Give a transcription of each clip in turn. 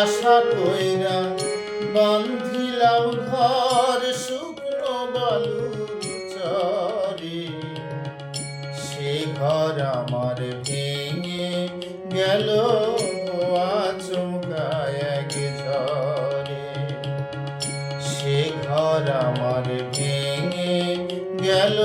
কইরা বান্ধিলাম ঘর শুকনো বালু চরে। সে ঘর আমার ভেঙে গেল আচমকায় এক ঝড়ে সে ঘর আমার ভেঙে গেল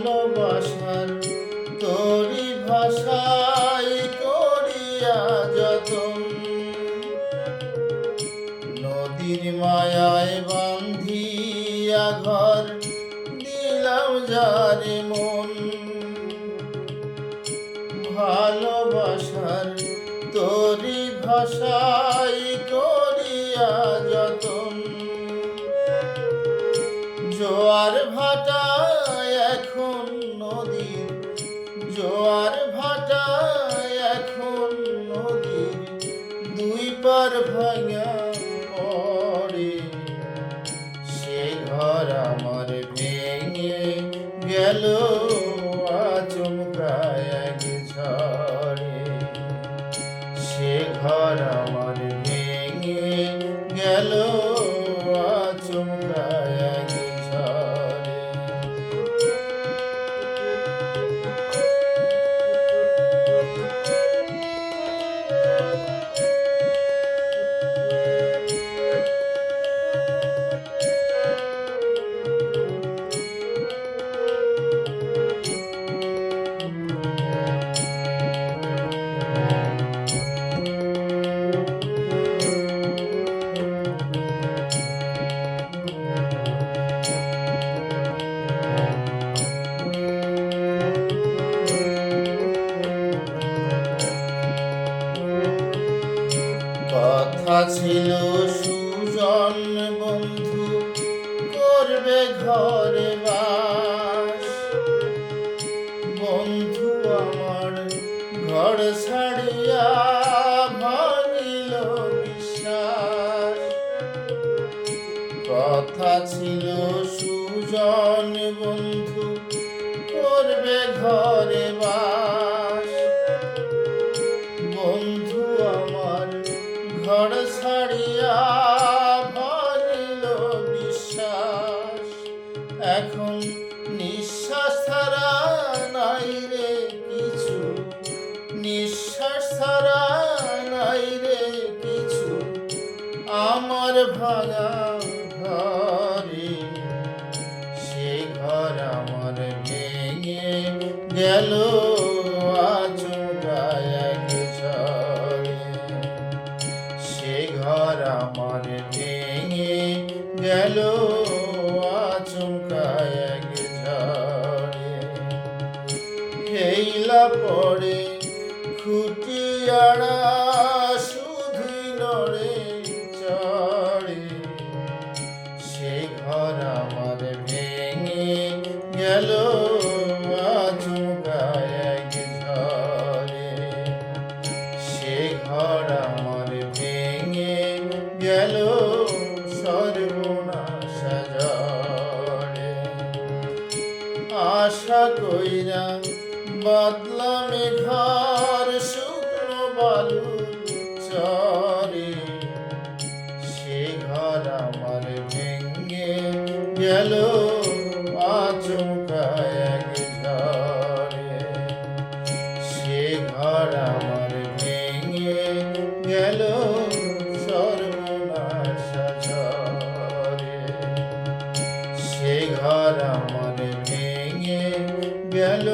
ভালোবাসার তোরি ভাষায় করিয়া যতন। নদীর মায়ায় বান্ধিয়া ঘর দিলাম যারে মন। ভালোবাসার তোরি ভাষাই জোয়ার ভাটা এখন নদীর দুই পার ভাঙা পড়ে। সে ঘর আমার ভেঙে গেল, আচমকায় সে ঘর ছিল সুজন বন্ধু, করবে ঘরে বাস। বন্ধু আমার ঘর ছাড়িয়া ভাঙিল বিশ্বাস কথা ছিল সুজন বন্ধু, করবে ঘরে বাস। এখন নিঃশ্বাস ছাড়া নাই রে কিছু। নিঃশ্বাস ছাড়া নাই রে কিছু। আমার ভাঙা ঘরে, সে ঘর আমার ভেঙে গেল। হেইলা পড়ে খুটিয়াড়া শুধুই নড়ে চড়ে। সে ঘর আমার ভেঙে গেল সে ঘর আমার ভেঙে গেল ঝড় আমার ভেঙে গেল।